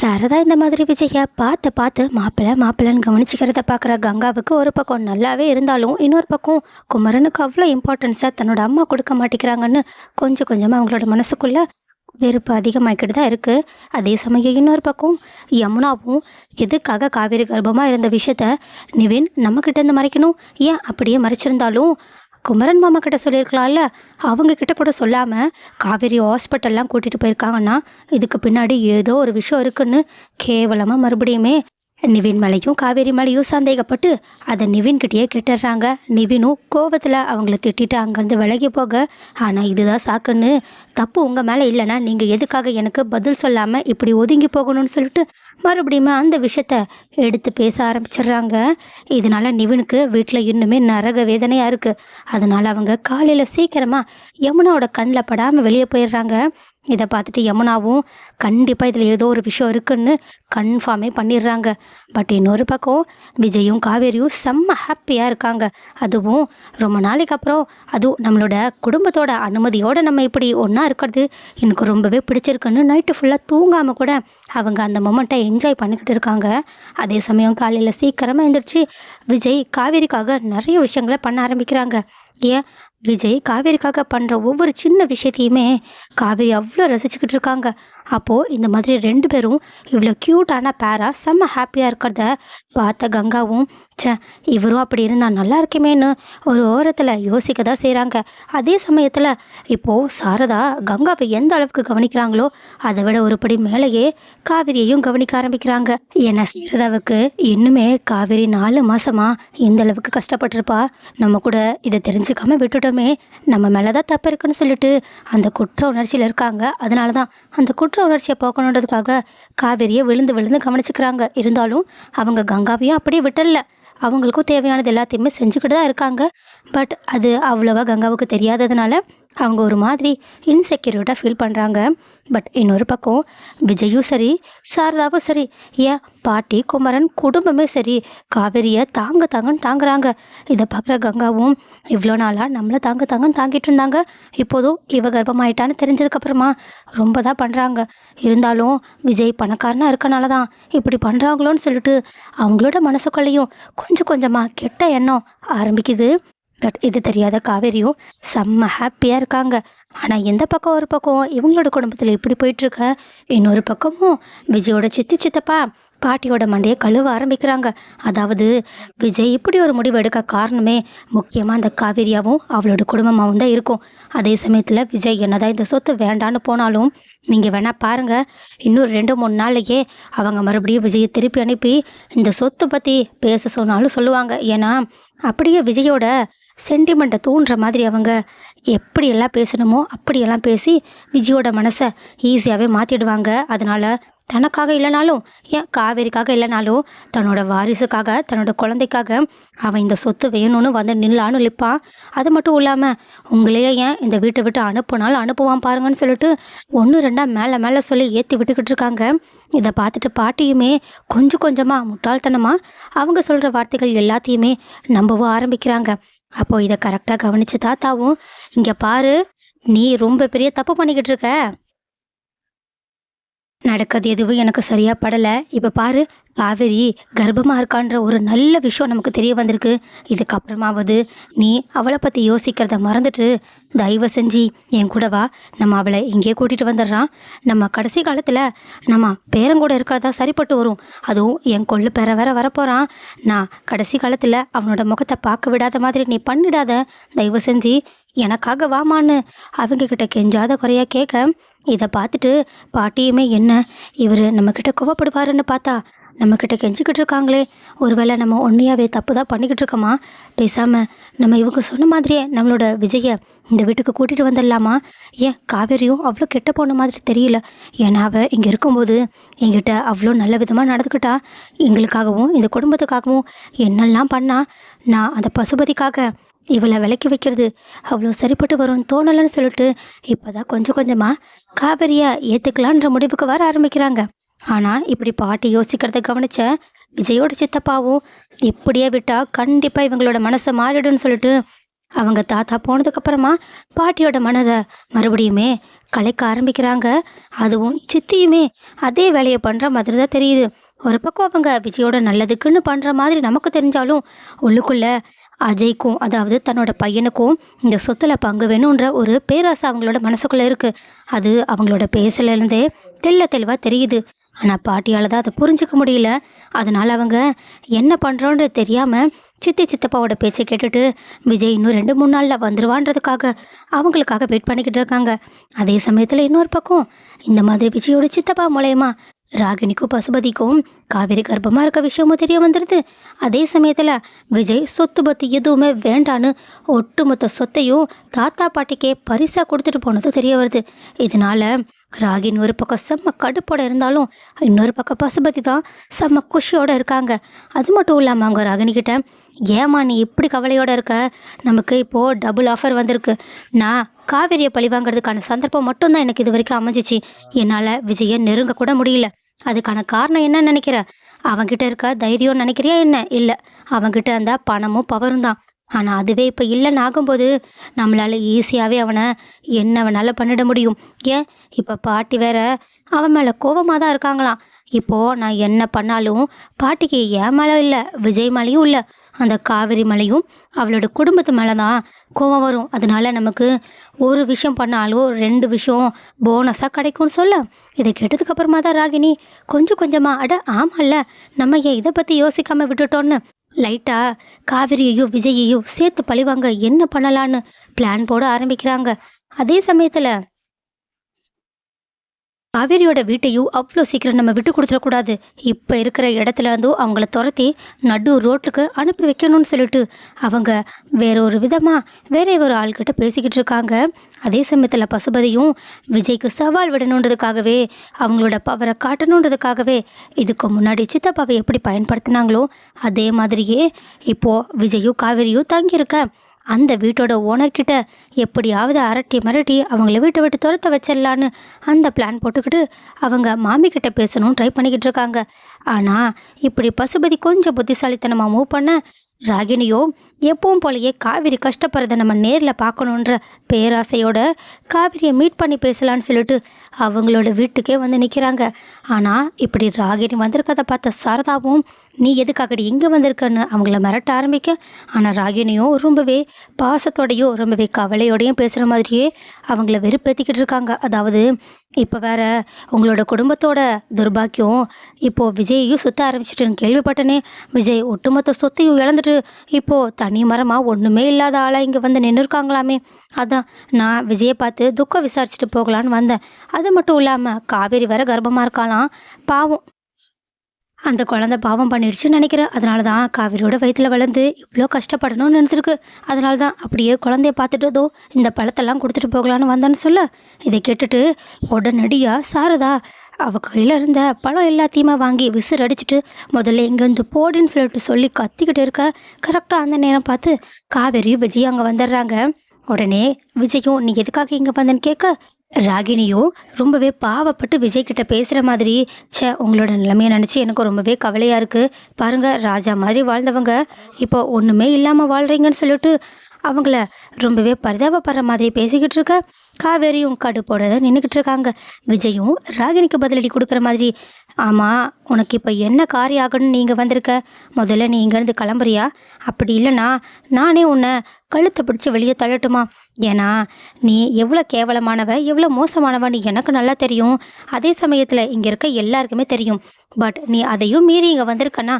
சரதா இந்த மாதிரி விஜயை பார்த்து பார்த்து மாப்பிள்ளை மாப்பிள்ளைன்னு கவனிச்சிக்கிறத பார்க்குற கங்காவுக்கு ஒரு பக்கம் நல்லாவே இருந்தாலும் இன்னொரு பக்கம் குமரனுக்கு அவ்வளோ இம்பார்ட்டன்ஸாக தன்னோட அம்மா கொடுக்க மாட்டேங்கிறாங்கன்னு கொஞ்சம் கொஞ்சமாக அவங்களோட மனசுக்குள்ள வெறுப்பு அதிகமாகிக்கிட்டு தான் இருக்குது அதே சமயம் இன்னொரு பக்கம் யமுனாவும் எதுக்காக காவேரி கர்ப்பமாக இருந்த விஷயத்த நிவின் நம்மக்கிட்ட இருந்து மறைக்கணும்? ஏன் அப்படியே மறைச்சிருந்தாலும் குமரன் மாமா கிட்ட சொல்லியிருக்கலாம்ல. அவங்க கிட்ட கூட சொல்லாமல் காவேரி ஹாஸ்பிட்டல்லாம் கூட்டிகிட்டு போயிருக்காங்கன்னா இதுக்கு பின்னாடி ஏதோ ஒரு விஷயம் இருக்குன்னு கேவலமாக மறுபடியுமே நிவின் மேலேயும் காவேரி மேலேயும் சந்தேகப்பட்டு அதை நிவின்கிட்டயே கேட்டுடுறாங்க. நிவினும் கோபத்தில் அவங்கள திட்டிட்டு அங்கேருந்து விலகி போக ஆனால் இதுதான் சாக்குன்னு தப்பு உங்கள் மேலே இல்லைன்னா நீங்கள் எதுக்காக எனக்கு பதில் சொல்லாமல் இப்படி ஒதுங்கி போகணும்னு சொல்லிட்டு மறுபடியும் அந்த விஷயத்த எடுத்து பேச ஆரம்பிச்சிடுறாங்க. இதனால நிவினுக்கு வீட்டில் இன்னுமே நரக வேதனையாக இருக்குது அதனால் அவங்க காலையில் சீக்கிரமாக யமுனாவோட கண்ணில் படாமல் வெளியே போயிடுறாங்க. இதை பார்த்துட்டு யமுனாவும் கண்டிப்பாக இதில் ஏதோ ஒரு விஷயம் இருக்குன்னு கன்ஃபார்மே பண்ணிடுறாங்க. பட் இன்னொரு பக்கம் விஜயும் காவேரியும் செம்ம ஹாப்பியாக இருக்காங்க. அதுவும் ரொம்ப நாளைக்கு அப்புறம் அதுவும் நம்மளோட குடும்பத்தோட அனுமதியோடு நம்ம இப்படி ஒன்றா இருக்கிறது எனக்கு ரொம்பவே பிடிச்சிருக்குன்னு நைட்டு ஃபுல்லாக தூங்காமல் கூட அவங்க அந்த மொமெண்ட்டை என்ஜாய் பண்ணிக்கிட்டு இருக்காங்க. அதே சமயம் காலையில் சீக்கிரமாக எழுந்திரிச்சு விஜய் காவேரிக்காக நிறைய விஷயங்களை பண்ண ஆரம்பிக்கிறாங்க. ஏன்? விஜய் காவேரிக்காக பண்ணுற ஒவ்வொரு சின்ன விஷயத்தையுமே காவேரி அவ்வளோ ரசிச்சுக்கிட்டு இருக்காங்க. அப்போது இந்த மாதிரி ரெண்டு பேரும் இவ்வளோ க்யூட்டான பேராக செம்ம ஹாப்பியாக இருக்கிறத பார்த்த கங்காவும் ச்சே இவரும் அப்படி இருந்தால் நல்லா இருக்குமேன்னு ஒரு ஓரத்தில் யோசிக்க தான் செய்கிறாங்க அதே சமயத்தில் இப்போது சாரதா கங்காவை எந்த அளவுக்கு கவனிக்கிறாங்களோ அதை விட ஒருபடி மேலேயே காவிரியையும் கவனிக்க ஆரம்பிக்கிறாங்க. ஏன்னா சாரதாவுக்கு இன்னுமே காவேரி நாலு மாதமாக இந்த அளவுக்கு கஷ்டப்பட்டிருப்பா. நம்ம கூட இதை தெரிஞ்சுக்காமல் விட்டுட்டோம். நம்ம மேலே தான் தப்பு இருக்குன்னு சொல்லிட்டு அந்த குற்ற உணர்ச்சியில் இருக்காங்க. அதனால தான் அந்த குற்ற உணர்ச்சியை போக்கணுன்றதுக்காக காவேரியை விழுந்து விழுந்து கவனிச்சுக்கிறாங்க. இருந்தாலும் அவங்க கங்காவையும் அப்படியே விட்டல அவங்களுக்கும் தேவையானது எல்லாத்தையுமே செஞ்சுக்கிட்டு தான் இருக்காங்க. பட் அது அவ்வளோவா கங்காவுக்கு தெரியாததுனால அவங்க ஒரு மாதிரி இன்செக்யூரிட்டாக ஃபீல் பண்ணுறாங்க பட் இன்னொரு பக்கம் விஜயும் சரி சாரதாவும் சரி ஏன் பாட்டி குமரன் குடும்பமே சரி காவேரியை தாங்க தாங்கன்னு தாங்குறாங்க. இதை பார்க்குற கங்காவும் இவ்வளோ நாளாக நம்மளை தாங்க தாங்கன்னு தாங்கிட்டு இருந்தாங்க. இப்போதும் இவ கர்ப்பமாயிட்டான்னு தெரிஞ்சதுக்கப்புறமா ரொம்ப தான் பண்ணுறாங்க இருந்தாலும் விஜய் பணக்காரனாக இருக்கனால தான் இப்படி பண்ணுறாங்களோன்னு சொல்லிட்டு அவங்களோட மனசுக்குள்ளேயும் கொஞ்சம் கொஞ்சமாக கெட்ட எண்ணம் ஆரம்பிக்குது. பட் இது தெரியாத காவேரியும் செம்ம ஹாப்பியாக இருக்காங்க. ஆனால் எந்த பக்கம் ஒரு பக்கம்? இவங்களோட குடும்பத்தில் இப்படி போயிட்டுருக்க. இன்னொரு பக்கமும் விஜயோட சித்தி சித்தப்பா பாட்டியோட மண்டையை கழுவ ஆரம்பிக்கிறாங்க. அதாவது விஜய் இப்படி ஒரு முடிவு எடுக்க காரணமே முக்கியமாக அந்த காவேரியாவும் அவளோட குடும்பமாகவும் தான் இருக்கும். அதே சமயத்தில் விஜய் என்னதான் இந்த சொத்து வேண்டான்னு போனாலும் நீங்கள் வேணால் பாருங்கள் இன்னும் ரெண்டு மூணு நாள்லையே அவங்க மறுபடியும் விஜயை திருப்பி அனுப்பி இந்த சொத்தை பற்றி பேச சொன்னாலும் சொல்லுவாங்க. ஏன்னா அப்படியே விஜயோட சென்டிமெண்ட்டை தூண்டுற மாதிரி அவங்க எப்படியெல்லாம் பேசணுமோ அப்படியெல்லாம் பேசி விஜயோட மனசை ஈஸியாகவே மாற்றிடுவாங்க அதனால் தனக்காக இல்லைனாலும் ஏன் காவேரிக்காக இல்லைனாலும் தன்னோட வாரிசுக்காக தன்னோட குழந்தைக்காக அவன் இந்த சொத்து வேணும்னு வந்து நில்லான்னு நிற்பான் அது மட்டும் இல்லாமல் உங்களையே ஏன் இந்த வீட்டை விட்டு அனுப்புனாலும் அனுப்புவான் பாருங்கன்னு சொல்லிட்டு ஒன்று ரெண்டாக மேலே மேலே சொல்லி ஏற்றி விட்டுக்கிட்டு இருக்காங்க. இதை பார்த்துட்டு பாட்டியுமே கொஞ்சம் கொஞ்சமாக முட்டாள்தனமாக அவங்க சொல்கிற வார்த்தைகள் எல்லாத்தையுமே நம்பவும் ஆரம்பிக்கிறாங்க. அப்போது இதை கரெக்டாக கவனித்த தாத்தாவும் இங்கே பாரு நீ ரொம்ப பெரிய தப்பு பண்ணிக்கிட்டு இருக்க. நடக்கிறது எதுவும் எனக்கு சரியாக படலை. இப்போ பாரு காவேரி கர்ப்பமாக இருக்கான்ற ஒரு நல்ல விஷயம் நமக்கு தெரிய வந்திருக்கு. இதுக்கப்புறமாவது நீ அவளை பற்றி யோசிக்கிறத மறந்துட்டு தயவு செஞ்சு என் கூடவா நம்ம அவளை இங்கே கூட்டிகிட்டு வந்துடுறான். நம்ம கடைசி காலத்தில் நம்ம பேரங்கூட இருக்கிறதா சரிப்பட்டு வரும். அதுவும் என் கொள்ளு பேர வேற வரப்போகிறான் நான் கடைசி காலத்தில் அவனோட முகத்தை பார்க்க விடாத மாதிரி நீ பண்ணிடாத. தயவு செஞ்சு எனக்காக வாமான்னு அவங்க கிட்ட கெஞ்சாத குறையா கேட்க இதை பார்த்துட்டு பாட்டியுமே என்ன இவர் நம்மக்கிட்ட கோவப்படுவாருன்னு பார்த்தா நம்மக்கிட்ட கெஞ்சிக்கிட்டு இருக்காங்களே ஒருவேளை நம்ம ஒன்றையாவே தப்பு தான் பண்ணிக்கிட்டு இருக்கோமா பேசாமல் நம்ம இவங்க சொன்ன மாதிரியே நம்மளோட விஜயை இந்த வீட்டுக்கு கூட்டிகிட்டு வந்துடலாமா ஏன் காவேரியும் அவ்வளோ கெட்ட போன மாதிரி தெரியல ஏன்னா அவள் இங்கே இருக்கும்போது என்கிட்ட அவ்வளோ நல்ல விதமாக நடந்துக்கிட்டா எங்களுக்காகவும் இந்த குடும்பத்துக்காகவும் என்னெல்லாம் பண்ணால் நான் அந்த பசுபதிக்காக இவளை விலைக்கு வைக்கிறது அவ்வளோ சரிப்பட்டு வரும்னு தோணலைன்னு சொல்லிட்டு இப்போ தான் கொஞ்சம் கொஞ்சமாக காவேரியை ஏற்றுக்கலான்ற முடிவுக்கு வர ஆரம்பிக்கிறாங்க. ஆனால் இப்படி பாட்டி யோசிக்கிறத கவனிச்ச விஜயோட சித்தப்பாவும் இப்படியே விட்டால் கண்டிப்பாக இவங்களோட மனசை மாறிடும்னு சொல்லிட்டு அவங்க தாத்தா போனதுக்கப்புறமா பாட்டியோட மனதை மறுபடியுமே கலைக்க ஆரம்பிக்கிறாங்க. அதுவும் சித்தியுமே அதே வேலையை பண்ணுற மாதிரி தான் தெரியுது. ஒரு பக்கம் அவங்க விஜயோட நல்லதுக்குன்னு பண்ணுற மாதிரி நமக்கு தெரிஞ்சாலும் உள்ளுக்குள்ளே அஜய்க்கும் அதாவது தன்னோட பையனுக்கும் இந்த சொத்தில் பங்கு வேணுன்ற ஒரு பேராசை அவங்களோட மனசுக்குள்ளே இருக்குது அது அவங்களோட பேசலேருந்தே தெள்ள தெளிவாக தெரியுது. ஆனால் பாட்டியால் தான் அதை புரிஞ்சிக்க முடியல. அதனால் அவங்க என்ன பண்ணுறோன்றது தெரியாமல் சித்தி சித்தப்பாவோட பேச்சை கேட்டுட்டு விஜய் இன்னும் ரெண்டு மூணு நாளில் வந்துடுவான்றதுக்காக அவங்களுக்காக வெயிட் பண்ணிக்கிட்டு இருக்காங்க. அதே சமயத்தில் இன்னொரு பக்கம் இந்த மாதிரி விஜயோட சித்தப்பா மூலயமா ராகினிக்கும் பசுபதிக்கும் காவேரி கர்ப்பமாக இருக்க விஷயமும் தெரிய வந்துடுது அதே சமயத்தில் விஜய் சொத்து பத்து எதுவுமே வேண்டான்னு ஒட்டுமொத்த சொத்தையும் தாத்தா பாட்டிக்கே பரிசாக கொடுத்துட்டு போனது தெரிய வருது. இதனால ராகினி ஒரு பக்கம் செம்ம கடுப்போடு இருந்தாலும் இன்னொரு பக்கம் பசுபதி தான் செம்ம குஷியோடு இருக்காங்க. அது மட்டும் இல்லாமல் அவங்க ராகினிக்கிட்ட ஏமா நீ இப்படி கவலையோடு இருக்க? நமக்கு இப்போது டபுள் ஆஃபர் வந்திருக்கு. நான் காவேரியை பழி வாங்குறதுக்கான சந்தர்ப்பம் மட்டும்தான் எனக்கு இது வரைக்கும் அமைஞ்சிச்சு. என்னால் விஜயை நெருங்க கூட முடியல. அதுக்கான காரணம் என்ன நினைக்கிற? அவன்கிட்ட இருக்க தைரியம் நினைக்கிறியா என்ன? இல்லை. அவன்கிட்ட இருந்தா பணமும் பவரும் தான். ஆனால் அதுவே இப்போ இல்லைன்னு ஆகும்போது நம்மளால் ஈஸியாகவே அவனை என்ன வேணாலும் பண்ணிட முடியும். ஏன்? இப்போ பாட்டி வேற அவன் மேலே கோபமாக தான் இருக்காங்களாம். இப்போது நான் என்ன பண்ணாலும் பாட்டிக்கு என் மேலே இல்லை விஜய் மேலேயும் இல்லை. அந்த காவிரி மலையும் அவளோட குடும்பத்து மேலே தான் கோவம் வரும். அதனால நமக்கு ஒரு விஷயம் பண்ணாலும் ரெண்டு விஷயம் போனஸாக கிடைக்கும்னு சொல்ல. இதை கேட்டதுக்கப்புறமா தான் ராகினி கொஞ்சம் கொஞ்சமாக அட ஆமாம்ல நம்ம ஏன் இதை பற்றி யோசிக்காமல் விட்டுட்டோன்னு லைட்டாக காவிரியையும் விஜயையும் சேர்த்து பழிவாங்க என்ன பண்ணலான்னு பிளான் போட ஆரம்பிக்கிறாங்க. அதே சமயத்தில் காவேரியோட வீட்டையும் அவ்வளோ சீக்கிரம் நம்ம விட்டு கொடுத்துடக்கூடாது. இப்போ இருக்கிற இடத்துல இருந்தும் அவங்கள துரத்தி நடு ரோட்டுக்கு அனுப்பி வைக்கணும்னு சொல்லிட்டு அவங்க வேற ஒரு விதமாக வேற ஒரு ஆள்கிட்ட பேசிக்கிட்டு இருக்காங்க. அதே சமயத்தில் பசுபதியும் விஜய்க்கு சவால் விடணுன்றதுக்காகவே அவங்களோட பவரை காட்டணுன்றதுக்காகவே இதுக்கு முன்னாடி சித்தப்பாவை எப்படி பயன்படுத்தினாங்களோ அதே மாதிரியே இப்போது விஜயும் காவேரியும் தங்கியிருக்க அந்த வீட்டோட ஓனர்கிட்ட எப்படியாவது அரட்டி மிரட்டி அவங்கள வீட்டை விட்டு துரத்த வச்சிடலான்னு அந்த பிளான் போட்டுக்கிட்டு அவங்க மாமிக்கிட்ட பேசணும்னு ட்ரை பண்ணிக்கிட்டு இருக்காங்க. ஆனால் இப்படி பசுபதி கொஞ்சம் புத்திசாலித்தனமாக மூவ் பண்ண ராகினியோ எப்பவும் போலயே காவிரி கஷ்டப்படுறத நம்ம நேரில் பார்க்கணுன்ற பேராசையோட காவிரியை மீட் பண்ணி பேசலான்னு சொல்லிட்டு அவங்களோட வீட்டுக்கே வந்து நிற்கிறாங்க ஆனால் இப்படி ராகினி வந்திருக்கதை பார்த்த சாரதாவும் நீ எதுக்காகடி இங்கே வந்திருக்கன்னு? அவங்கள மிரட்ட ஆரம்பிக்க ஆனால் ராகினியும் ரொம்பவே பாசத்தோடையும் ரொம்பவே கவலையோடையும் பேசுகிற மாதிரியே அவங்கள வெறுப்பேற்றிக்கிட்டு இருக்காங்க. அதாவது இப்போ வேற உங்களோட குடும்பத்தோட துர்பாக்கியம் இப்போது விஜயையும் சுற்ற ஆரம்பிச்சிட்டுன்னு கேள்விப்பட்டனே விஜய் ஒட்டுமொத்த சொத்தையும் இழந்துட்டு இப்போது தனி மரமாக ஒன்றுமே இல்லாத ஆளாக இங்கே வந்து நின்று இருக்காங்களாமே அதான் நான் விஜயை பார்த்து துக்கம் விசாரிச்சுட்டு போகலான்னு வந்தேன். அது மட்டும் இல்லாமல் காவேரி வேற கர்ப்பமாக இருக்காளாம். பாவம். அந்த குழந்த பாவம் பண்ணிடுச்சுன்னு நினைக்கிறேன். அதனால தான் காவிரியோட வயிற்றில் வளர்ந்து இவ்வளோ கஷ்டப்படணும்னு நினச்சிருக்கு. அதனால தான் அப்படியே குழந்தைய பார்த்துட்டு இந்த பழத்தெல்லாம் கொடுத்துட்டு போகலான்னு வந்தேன்னு சொல்ல. இதை கேட்டுட்டு உடனடியாக சாரதா அவள் கையில் இருந்த பழம் எல்லாத்தையுமே வாங்கி விசிறு அடிச்சுட்டு முதல்ல இங்கேருந்து போடுன்னு சொல்லிட்டு சொல்லி கத்திக்கிட்டு இருக்க. கரெக்டாக அந்த நேரம் பார்த்து காவேரி விஜய் அங்கே வந்துடுறாங்க. உடனே விஜயும் நீ எதுக்காக இங்கே வந்தேன்னு கேட்க? ராகினியும் ரொம்பவே பாவப்பட்டு விஜய் கிட்ட பேசுகிற மாதிரி ச்சே உங்களோட நிலைமையை நினச்சி எனக்கு ரொம்பவே கவலையாக இருக்குது பாருங்கள் ராஜா மாதிரி வாழ்ந்தவங்க. இப்போ ஒன்றுமே இல்லாமல் வாழ்கிறீங்கன்னு சொல்லிட்டு அவங்கள ரொம்பவே பரிதாபப்படுற மாதிரி பேசிக்கிட்டு இருக்க. காவேரியும் கடுப்போட போடுறத நின்றுக்கிட்டு இருக்காங்க. விஜயும் ராகினிக்கு பதிலடி கொடுக்குற மாதிரி ஆமாம் உனக்கு இப்போ என்ன காரியம் ஆகணும்னு நீங்கள் வந்திருக்க? முதல்ல நீ இங்கேருந்து கிளம்புறியா? அப்படி இல்லைனா நானே உன்னை கழுத்தை பிடிச்சி வெளியே தள்ளட்டுமா? ஏன்னா நீ எவ்வளோ கேவலமானவ எவ்வளோ மோசமானவன்னு எனக்கு நல்லா தெரியும். அதே சமயத்தில் இங்கே இருக்க எல்லாருக்குமே தெரியும். பட் நீ அதையும் மீறி இங்கே வந்திருக்கனா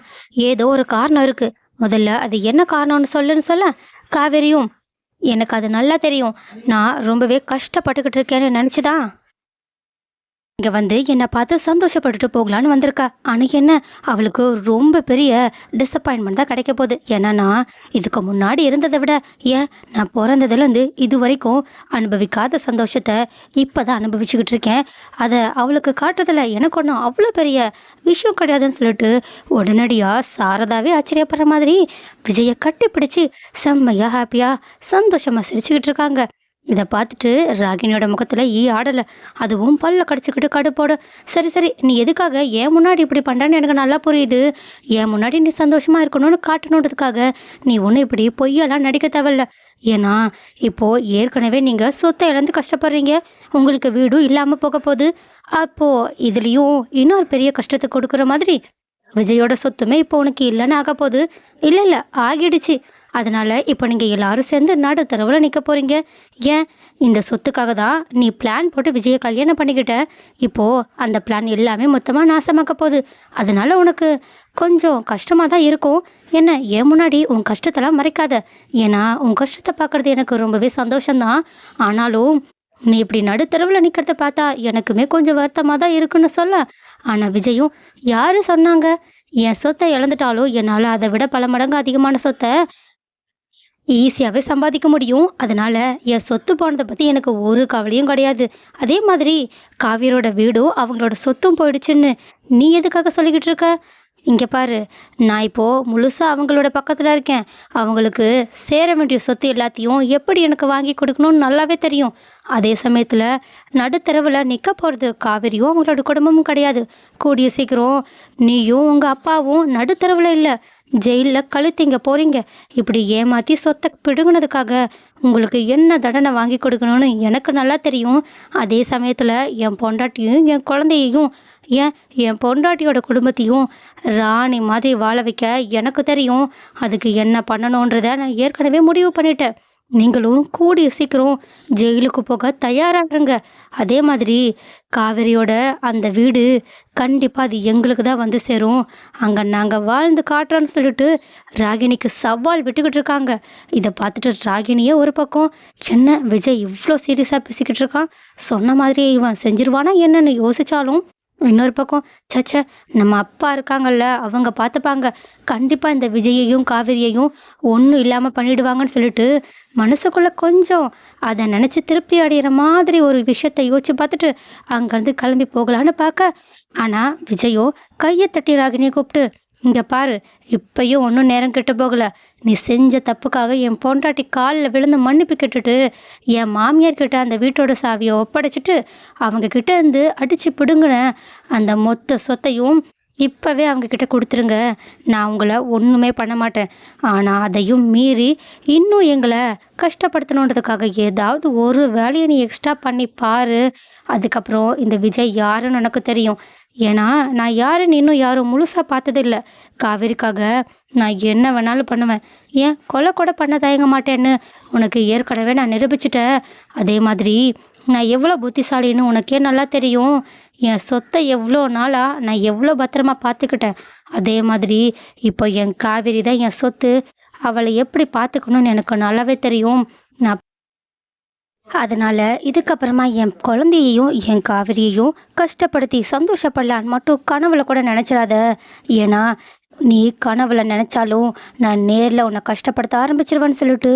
ஏதோ ஒரு காரணம் இருக்குது முதல்ல அது என்ன காரணம்னு சொல்லுன்னு சொல்ல காவேரியும் எனக்கு அது நல்லா தெரியும். நான் ரொம்பவே கஷ்டப்பட்டுக்கிட்டு இருக்கேன்னு நினச்சிதான். இங்கே வந்து என்னை பார்த்து சந்தோஷப்பட்டுட்டு போகலான்னு வந்திருக்கா. ஆனால் என்ன அவளுக்கு ரொம்ப பெரிய டிசப்பாயின்மெண்ட் தான் கிடைக்க போகுது. ஏன்னா நான் இதுக்கு முன்னாடி இருந்ததை விட ஏன் நான் பிறந்ததுலேருந்து இது வரைக்கும் அனுபவிக்காத சந்தோஷத்தை இப்போ தான் அனுபவிச்சுக்கிட்டு இருக்கேன். அதை அவளுக்கு காட்டுறதில் எனக்கு ஒன்றும் அவ்வளோ பெரிய விஷயம் கிடையாதுன்னு சொல்லிட்டு உடனடியாக சாரதாவே ஆச்சரியப்படுற மாதிரி விஜயை கட்டிப்பிடிச்சு செம்மையாக ஹாப்பியாக சந்தோஷமாக சிரிச்சுக்கிட்டு இருக்காங்க. இதை பார்த்துட்டு ராகினியோட முகத்தில் ஈ ஆடலை. அதுவும் பல்ல கடிச்சிக்கிட்டு கடுப்போட. சரி சரி நீ எதுக்காக? ஏன் முன்னாடி இப்படி பண்ணுறான்னு எனக்கு நல்லா புரியுது. ஏன் முன்னாடி நீ சந்தோஷமாக இருக்கணும்னு காட்டணுன்றதுக்காக. நீ ஒன்றும் இப்படி பொய்யெல்லாம் நடிக்க தேவையில்ல. ஏன்னா இப்போது ஏற்கனவே நீங்கள் சொத்தை இழந்து கஷ்டப்படுறீங்க. உங்களுக்கு வீடும் இல்லாமல் போக போகுது. அப்போது இதுலேயும் இன்னொரு பெரிய கஷ்டத்தை கொடுக்குற மாதிரி. விஜயோட சொத்துமே இப்போ உனக்கு இல்லைன்னு ஆக போகுது. இல்லை இல்லை ஆகிடுச்சு. அதனால் இப்போ நீங்கள் எல்லாரும் சேர்ந்து நடுத்தரவில் நிற்க போகிறீங்க ஏன்? இந்த சொத்துக்காக தான் நீ பிளான் போட்டு விஜயை கல்யாணம் பண்ணிக்கிட்ட. இப்போது அந்த பிளான் எல்லாமே மொத்தமாக நாசமாக்க போகுது. அதனால் உனக்கு கொஞ்சம் கஷ்டமாக தான் இருக்கும். என்ன ஏன் முன்னாடி உன் கஷ்டத்தெல்லாம் மறைக்காத. ஏன்னா உன் கஷ்டத்தை பார்க்குறது எனக்கு ரொம்பவே சந்தோஷம்தான். ஆனாலும் நீ இப்படி நடுத்தரவில் நிற்கிறத பார்த்தா எனக்குமே கொஞ்சம் வருத்தமாக தான் இருக்குன்னு சொல்ல. ஆனால் விஜயும் யார் சொன்னாங்க? என் சொத்தை இழந்துட்டாலும் என்னால் அதை விட பல மடங்கு அதிகமான சொத்தை ஈஸியாகவே சம்பாதிக்க முடியும். அதனால் என் சொத்து போனதை பற்றி எனக்கு ஒரு கவலையும் கிடையாது. அதே மாதிரி காவியரோட வீடும் அவங்களோட சொத்தும் போயிடுச்சுன்னு நீ எதுக்காக சொல்லிக்கிட்டு இருக்க? இங்கே பாரு நான் இப்போது முழுசாக அவங்களோட பக்கத்தில் இருக்கேன். அவங்களுக்கு சேர வேண்டிய சொத்து எல்லாத்தையும் எப்படி எனக்கு வாங்கி கொடுக்கணும்னு நல்லாவே தெரியும். அதே சமயத்தில் நடுத்தரவில் நிற்க போகிறது காவிரியும் அவங்களோட குடும்பமும் கிடையாது. கூடிய சீக்கிரம் நீயும் உங்கள் அப்பாவும் நடுத்தரவில் இல்லை. ஜெயிலில் கழுத்திங்க போகிறீங்க இப்படி ஏமாற்றி சொத்தை பிடுங்கினதுக்காக உங்களுக்கு என்ன தண்டனை வாங்கி கொடுக்கணும்னு எனக்கு நல்லா தெரியும். அதே சமயத்தில் என் பொண்டாட்டியும் என் குழந்தையையும் ஏன் என் பொண்டாட்டியோட குடும்பத்தையும் ராணி மாதிரி வாழ வைக்க எனக்கு தெரியும். அதுக்கு என்ன பண்ணணுன்றதை நான் ஏற்கனவே முடிவு பண்ணிட்டேன். நீங்களும் கூடிய சீக்கிரம் ஜெயிலுக்கு போக தயாராகுங்க அதே மாதிரி காவேரியோட அந்த வீடு கண்டிப்பாக அது எங்களுக்கு தான் வந்து சேரும். அங்கே நாங்கள் வாழ்ந்து காட்டுறோன்னு சொல்லிட்டு ராகினிக்கு சவால் விட்டுக்கிட்டு இருக்காங்க. இதை பார்த்துட்டு ராகினியே ஒரு பக்கம் என்ன விஜய் இவ்வளோ சீரியஸாக பேசிக்கிட்டு இருக்கான்? சொன்ன மாதிரியே இவன் செஞ்சிருவானா என்னன்னு யோசித்தாலும் இன்னொரு பக்கம் சச்ச நம்ம அப்பா இருக்காங்கல்ல அவங்க பார்த்துப்பாங்க. கண்டிப்பாக இந்த விஜயையும் காவிரியையும் ஒன்றும் இல்லாமல் பண்ணிடுவாங்கன்னு சொல்லிட்டு மனசுக்குள்ளே கொஞ்சம் அதை நினச்சி திருப்தி அடைகிற மாதிரி ஒரு விஷயத்தை யோசிச்சு பார்த்துட்டு அங்கேருந்து கிளம்பி போகலான்னு பார்க்க. ஆனால் விஜயோ கையை தட்டி ராகினியை கூப்பிட்டு இங்கே பாரு இப்பயும் ஒன்றும் நேரம் கெட்டு போகலை. நீ செஞ்ச தப்புக்காக என் பொண்டாட்டி காலில் விழுந்து மன்னிப்பு கெட்டுட்டு என் மாமியார் கிட்ட அந்த வீட்டோட சாவியை ஒப்படைச்சிட்டு அவங்க கிட்ட இருந்து அடித்து பிடுங்கின அந்த மொத்த சொத்தையும் இப்போவே அவங்கக்கிட்ட கொடுத்துருங்க. நான் உங்களை ஒன்றுமே பண்ண மாட்டேன். ஆனால் அதையும் மீறி இன்னும் எங்களை கஷ்டப்படுத்தணுன்றதுக்காக ஏதாவது ஒரு வேலையை நீ எக்ஸ்ட்ரா பண்ணி பாரு. அதுக்கப்புறம் இந்த விஜய் யாருன்னு எனக்கு தெரியும். ஏன்னா நான் யாருன்னு இன்னும் யாரும் முழுசாக பார்த்ததில்ல. காவேரிக்காக நான் என்ன வேணாலும் பண்ணுவேன். ஏன்? கொலை கூட பண்ண தயங்க மாட்டேன்னு உனக்கு ஏற்கனவே நான் நிரூபிச்சிட்டேன். அதே மாதிரி நான் எவ்வளோ புத்திசாலின்னு உனக்கே நல்லா தெரியும். என் சொத்தை எவ்வளோ நாளாக நான் எவ்வளோ பத்திரமா பார்த்துக்கிட்டேன். அதே மாதிரி இப்போ என் காவேரி தான் என் சொத்து. அவளை எப்படி பார்த்துக்கணும்னு எனக்கு நல்லாவே தெரியும். அதனால் இதுக்கப்புறமா என் குழந்தையையும் என் காவிரியையும் கஷ்டப்படுத்தி சந்தோஷப்படலான்னு மட்டும் கனவுல கூட நினச்சிடாத ஏன்னா நீ கனவுல நினச்சாலும் நான் நேரில் உன்னை கஷ்டப்படுத்த ஆரம்பிச்சிருவேன்னு சொல்லிட்டு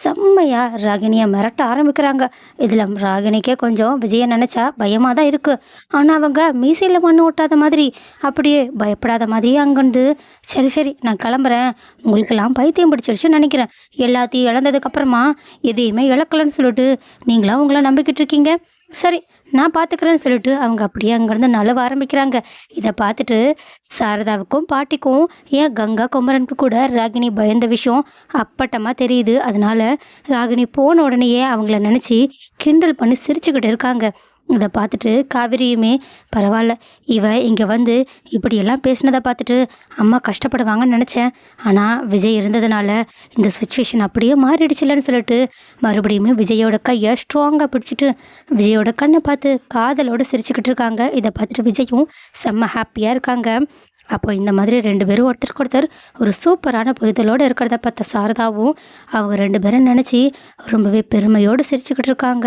செம்மையாக ராகினியை மிரட்ட ஆரம்பிக்கிறாங்க. இதில் ராகினிக்கே கொஞ்சம் விஜயை நினச்சா பயமாக தான் இருக்குது ஆனால் அவங்க மீசையில் மண்ணு ஓட்டாத மாதிரி அப்படியே பயப்படாத மாதிரி அங்கேருந்து சரி சரி நான் கிளம்புறேன். உங்களுக்கெல்லாம் பைத்தியம் பிடிச்சிருச்சுன்னு நினைக்கிறேன். எல்லாத்தையும் இழந்ததுக்கப்புறமா எதையுமே இழக்கலன்னு சொல்லிட்டு நீங்களாம் உங்களை நம்பிக்கிட்டு இருக்கீங்க? சரி நான் பார்த்துக்கிறேன்னு சொல்லிட்டு அவங்க அப்படியே அங்கேருந்து நழுவ ஆரம்பிக்கிறாங்க. இதை பார்த்துட்டு சாரதாவுக்கும் பாட்டிக்கும் ஏன் கங்கா குமரனுக்கு கூட ராகினி பயந்த விஷயம் அப்பட்டமாக தெரியுது. அதனால ராகினி போன உடனேயே அவங்கள நினச்சி கிண்டல் பண்ணி சிரிச்சுக்கிட்டு இருக்காங்க. இதை பார்த்துட்டு காவிரியுமே பரவாயில்ல. இவ இங்கே வந்து இப்படியெல்லாம் பேசினதை பார்த்துட்டு அம்மா கஷ்டப்படுவாங்கன்னு நினச்சேன். ஆனால் விஜய் இருந்ததுனால இந்த சுச்சுவேஷன் அப்படியே மாறிடுச்சுலன்னு சொல்லிட்டு மறுபடியுமே விஜயோட கையை ஸ்ட்ராங்காக பிடிச்சிட்டு விஜயோட கண்ணை பார்த்து காதலோடு சிரிச்சுக்கிட்டு இருக்காங்க. இதை பார்த்துட்டு விஜயும் செம்ம ஹாப்பியாக இருக்காங்க. அப்போ இந்த மாதிரி ரெண்டு பேரும் ஒருத்தருக்கு ஒருத்தர் ஒரு சூப்பரான புரிதலோடு இருக்கிறத பார்த்த சாரதாவும் அவங்க ரெண்டு பேரும் நினச்சி ரொம்பவே பெருமையோடு சிரிச்சுக்கிட்டு இருக்காங்க.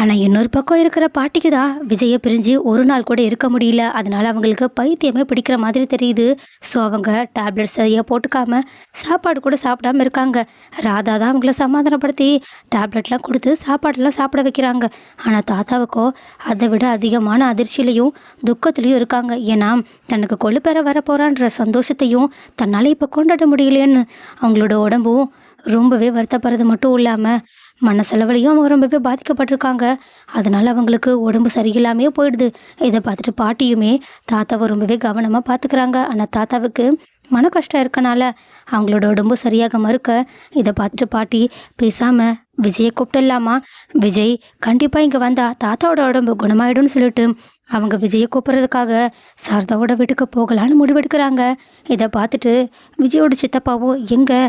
ஆனால் இன்னொரு பக்கம் இருக்கிற பாட்டிக்கு தான் விஜயை பிரிஞ்சு ஒரு நாள் கூட இருக்க முடியல. அதனால அவங்களுக்கு பைத்தியமே பிடிக்கிற மாதிரி தெரியுது. ஸோ அவங்க டேப்லெட் சரியாக போட்டுக்காம சாப்பாடு கூட சாப்பிடாம இருக்காங்க. ராதா தான் அவங்கள சமாதானப்படுத்தி டேப்லெட்லாம் கொடுத்து சாப்பாடெல்லாம் சாப்பிட வைக்கிறாங்க. ஆனால் தாத்தாவுக்கோ அதை விட அதிகமான அதிர்ச்சியிலையும் துக்கத்துலேயும் இருக்காங்க. ஏன்னா தனக்கு கொழுப்பெற வர போகிறான்ற சந்தோஷத்தையும் தன்னால் இப்போ கொண்டாட முடியலையேன்னு அவங்களோட உடம்பும் ரொம்பவே வருத்தப்படுறது மட்டும் இல்லாமல் மனசெலவுலையும் அவங்க ரொம்பவே பாதிக்கப்பட்டிருக்காங்க. அதனால் அவங்களுக்கு உடம்பு சரியில்லாமையே போயிடுது. இதை பார்த்துட்டு பாட்டியுமே தாத்தாவை ரொம்பவே கவனமாக பார்த்துக்கிறாங்க ஆனால் தாத்தாவுக்கு மன கஷ்டம் இருக்கனால அவங்களோட உடம்பு சரியாக மறுக்க இதை பார்த்துட்டு பாட்டி பேசாமல் விஜயை கூப்பிட்டுடலாமா விஜய் கண்டிப்பாக இங்கே வந்தால் தாத்தாவோட உடம்பு குணமாயிடும்னு சொல்லிட்டு அவங்க விஜயை கூப்பிட்றதுக்காக சாரதாவோட வீட்டுக்கு போகலான்னு முடிவெடுக்கிறாங்க. இதை பார்த்துட்டு விஜயோட சித்தப்பாவோ எங்கே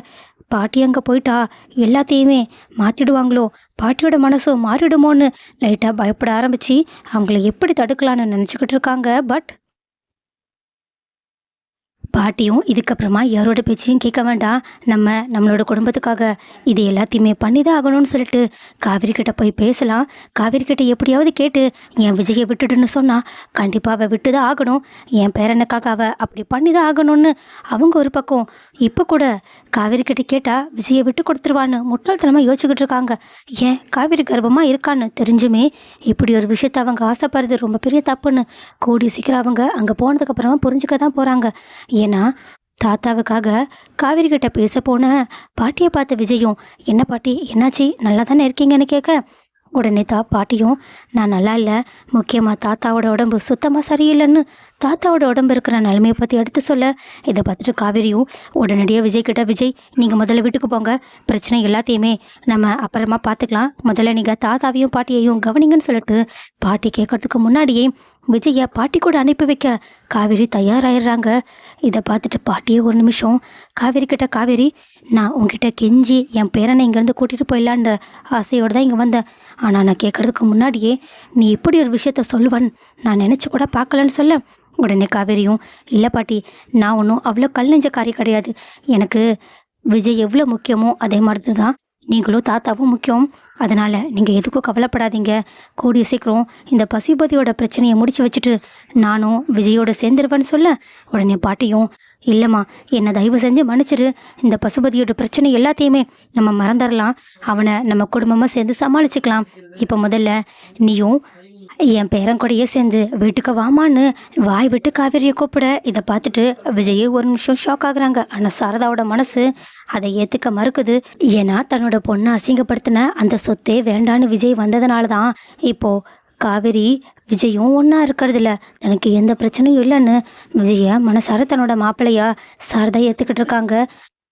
பாட்டி அங்கே போயிட்டா எல்லாத்தையுமே மாற்றிடுவாங்களோ பாட்டியோட மனசும் மாறிடுமோன்னு லைட்டாக பயப்பட ஆரம்பித்து அவங்கள எப்படி தடுக்கலான்னு நினச்சிக்கிட்டு இருக்காங்க பட் பாட்டியும் இதுக்கப்புறமா யாரோட பேச்சையும் கேட்க வேண்டாம். நம்ம நம்மளோட குடும்பத்துக்காக இது எல்லாத்தையுமே பண்ணி தான் ஆகணும்னு சொல்லிட்டு காவிரி கிட்ட போய் பேசலாம். காவிரி கிட்ட எப்படியாவது கேட்டு என் விஜயை விட்டுடுன்னு சொன்னால் கண்டிப்பாக அவள் விட்டு தான் ஆகணும். என் பேரனுக்காக அவள் அப்படி பண்ணி தான் ஆகணும்னு அவங்க ஒரு பக்கம். இப்போ கூட காவிரி கிட்ட கேட்டால் விஜயை விட்டு கொடுத்துருவான்னு முட்டாள்தனமாக யோசிச்சுக்கிட்டு இருக்காங்க. ஏன் காவிரி கர்ப்பமாக இருக்கான்னு தெரிஞ்சுமே இப்படி ஒரு விஷயத்த அவங்க ஆசைப்படுறது ரொம்ப பெரிய தப்புன்னு. கூடி சீக்கிரம் அவங்க அங்கே போனதுக்கப்புறமா புரிஞ்சுக்க தான் போகிறாங்க ஏன்னா தாத்தாவுக்காக காவிரி கிட்ட பேச போன பாட்டியை பார்த்த விஜயும் என்ன பாட்டி என்னாச்சு? நல்லா தானே இருக்கீங்கன்னு கேட்க? உடனே தா பாட்டியும் நான் நல்லா இல்லை. முக்கியமாக தாத்தாவோட உடம்பு சுத்தமாக சரியில்லைன்னு தாத்தாவோட உடம்பு இருக்கிற நிலைமையை பற்றி எடுத்து சொல்ல. இதை பார்த்துட்டு காவிரியும் உடனடியாக விஜய் கிட்ட விஜய் நீங்கள் முதல்ல வீட்டுக்கு போங்க. பிரச்சனை எல்லாத்தையுமே நம்ம அப்புறமா பார்த்துக்கலாம். முதல்ல நீங்கள் தாத்தாவையும் பாட்டியையும் கவனிங்கன்னு சொல்லிட்டு பாட்டி கேட்கறதுக்கு முன்னாடியே விஜயை பாட்டி கூட அனுப்பி வைக்க காவேரி தயாராகிடுறாங்க இதை பார்த்துட்டு பாட்டியே ஒரு நிமிஷம் காவேரி கிட்ட காவேரி நான் உங்ககிட்ட கெஞ்சி என் பேரனை இங்கேருந்து கூட்டிகிட்டு போயிடலான்ற ஆசையோடு தான் இங்கே வந்தேன். ஆனால் நான் கேட்குறதுக்கு முன்னாடியே நீ இப்படி ஒரு விஷயத்த சொல்லுவான்னு நான் நினச்சி கூட பார்க்கலன்னு சொல்ல. உடனே காவேரியும் இல்லை பாட்டி நான் ஒன்றும் அவ்வளோ கல் காரி கிடையாது. எனக்கு விஜய் எவ்வளோ முக்கியமோ அதே மாதிரி தான் நீங்களும் தாத்தாவும் முக்கியம். அதனால் நீங்கள் எதுக்கும் கவலைப்படாதீங்க. கூடிய சீக்கிரம் இந்த பசுபதியோட பிரச்சனையை முடிச்சு வச்சுட்டு நானும் விஜயோட சேர்ந்துருவேன்னு சொல்ல உடனே பாட்டியும் இல்லைம்மா என்னை தயவு செஞ்சு மன்னிச்சிரு. இந்த பசுபதியோட பிரச்சனை எல்லாத்தையுமே நம்ம மறந்துடலாம் அவனை நம்ம குடும்பமாக சேர்ந்து சமாளிச்சுக்கலாம். இப்போ முதல்ல நீயும் என் பேரன் கூடயே சேர்ந்து வீட்டுக்கு வாமான்னு வாய் விட்டு காவேரியை கூப்பிட இதை பார்த்துட்டு விஜயே ஒரு நிமிஷம் ஷாக் ஆகுறாங்க. ஆனால் சாரதாவோட மனசு அதை ஏற்றுக்க மறுக்குது. ஏன்னா தன்னோட பொண்ணை அசிங்கப்படுத்தின அந்த சொத்தே வேண்டான்னு விஜய் வந்ததுனால தான் இப்போது காவேரி விஜயும் ஒன்றா இருக்கிறதில்ல. எனக்கு தனக்கு எந்த பிரச்சனையும் இல்லைன்னு விஜய மனசார தன்னோட மாப்பிள்ளையா சாரதா ஏற்றுக்கிட்டு இருக்காங்க.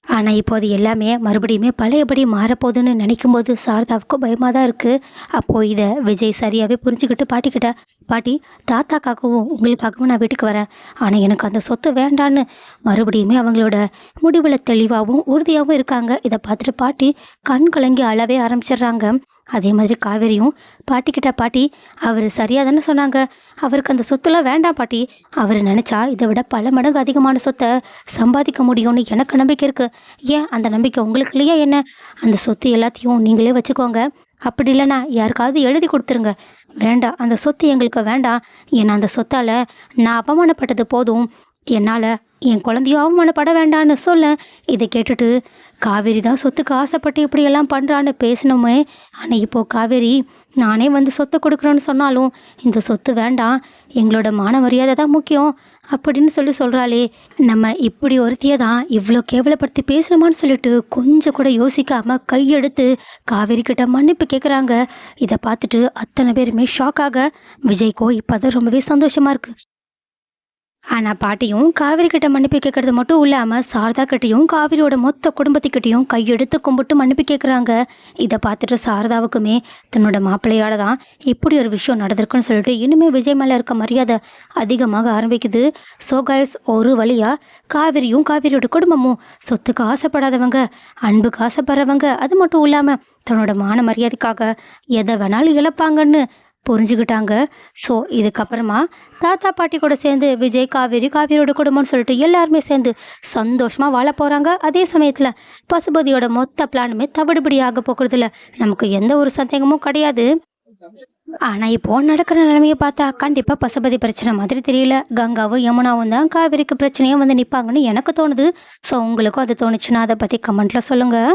ஆனால் இப்போது எல்லாமே மறுபடியுமே பழையபடி மாறப்போகுதுன்னு நினைக்கும் போது சாரதாவுக்கும் பயமாக தான் இருக்குது அப்போது இதை விஜய் சரியாகவே புரிஞ்சுக்கிட்டு பாட்டிக்கிட்ட பாட்டி தாத்தாக்காகவும் உங்களுக்காகவும் நான் வீட்டுக்கு வரேன். ஆனால் எனக்கு அந்த சொத்து வேண்டான்னு மறுபடியுமே அவங்களோட முடிவில் தெளிவாகவும் உறுதியாகவும் இருக்காங்க. இதை பார்த்துட்டு பாட்டி கண் கலங்கி அழவே ஆரம்பிச்சிடுறாங்க. அதே மாதிரி காவேரியும் பாட்டிக்கிட்ட பாட்டி அவர் சரியாக தானே சொன்னாங்க. அவருக்கு அந்த சொத்துலாம் வேண்டாம் பாட்டி. அவர் நினச்சா இதை விட பல மடங்கு அதிகமான சொத்தை சம்பாதிக்க முடியும்னு எனக்கு நம்பிக்கை இருக்குது ஏன்? அந்த நம்பிக்கை உங்களுக்கு இல்லையா என்ன? அந்த சொத்து எல்லாத்தையும் நீங்களே வச்சுக்கோங்க. அப்படி இல்லைன்னா யாருக்காவது எழுதி கொடுத்துருங்க. வேண்டாம் அந்த சொத்து எங்களுக்கு வேண்டாம். ஏன்னா அந்த சொத்தால் நான் அவமானப்பட்டது போதும். என்னால் என் குழந்தையும் அவமானப்பட வேண்டான்னு சொல்ல இதை கேட்டுட்டு காவேரி தான் சொத்துக்கு ஆசைப்பட்டு இப்படியெல்லாம் பண்ணுறான்னு பேசினோமே. ஆனால் இப்போது காவேரி நானே வந்து சொத்தை கொடுக்குறேன்னு சொன்னாலும் இந்த சொத்து வேண்டாம் எங்களோட மான மரியாதை தான் முக்கியம் அப்படின்னு சொல்லி சொல்கிறாளே நம்ம இப்படி ஒருத்தியை தான் இவ்வளோ கேவலப்படுத்தி பேசணுமான்னு சொல்லிட்டு கொஞ்சம் கூட யோசிக்காமல் கையெடுத்து காவேரி கிட்ட மன்னிப்பு கேட்குறாங்க இதை பார்த்துட்டு அத்தனை பேருமே ஷாக் ஆக. விஜய்க்கோ இப்போ தான் ரொம்பவே சந்தோஷமாக இருக்குது ஆனால் பாட்டியும் காவிரி கிட்ட மன்னிப்பு கேட்கறது மட்டும் இல்லாமல் சாரதா கிட்டையும் காவிரியோட மொத்த குடும்பத்துக்கிட்டேயும் கையெடுத்து கும்பிட்டு மன்னிப்பு கேட்குறாங்க இதை பார்த்துட்டு சாரதாவுக்குமே தன்னோட மாப்பிள்ளையால தான் இப்படி ஒரு விஷயம் நடந்திருக்குன்னு சொல்லிட்டு இனிமேல் விஜய் மேலே இருக்க மரியாதை அதிகமாக ஆரம்பிக்குது. ஸோ கைஸ் ஒரு வழியாக காவிரியும் காவிரியோட குடும்பமும் சொத்துக்கு ஆசைப்படாதவங்க அன்புக்கு ஆசைப்படுறவங்க அது மட்டும் இல்லாமல் தன்னோட மான மரியாதைக்காக எதை வேணாலும் இழப்பாங்கன்னு புரிஞ்சுக்கிட்டாங்க. ஸோ இதுக்கப்புறமா தாத்தா பாட்டி கூட சேர்ந்து விஜய் காவேரி காவேரியோட குடும்பம்னு சொல்லிட்டு எல்லாருமே சேர்ந்து சந்தோஷமாக வாழ போகிறாங்க அதே சமயத்தில் பசுபதியோட மொத்த பிளானுமே தவிடுபடி ஆக போகிறதுல நமக்கு எந்த ஒரு சந்தேகமும் கிடையாது. ஆனால் இப்போ நடக்கிற நிலைமையை பார்த்தா கண்டிப்பாக பசுபதி பிரச்சனை மாதிரி தெரியல. கங்காவும் யமுனாவும் தான் காவேரிக்கு பிரச்சனையும் வந்து நிற்பாங்கன்னு எனக்கு தோணுது. ஸோ உங்களுக்கும் அது தோணுச்சுன்னா அதை பற்றி கமெண்ட்டில் சொல்லுங்கள்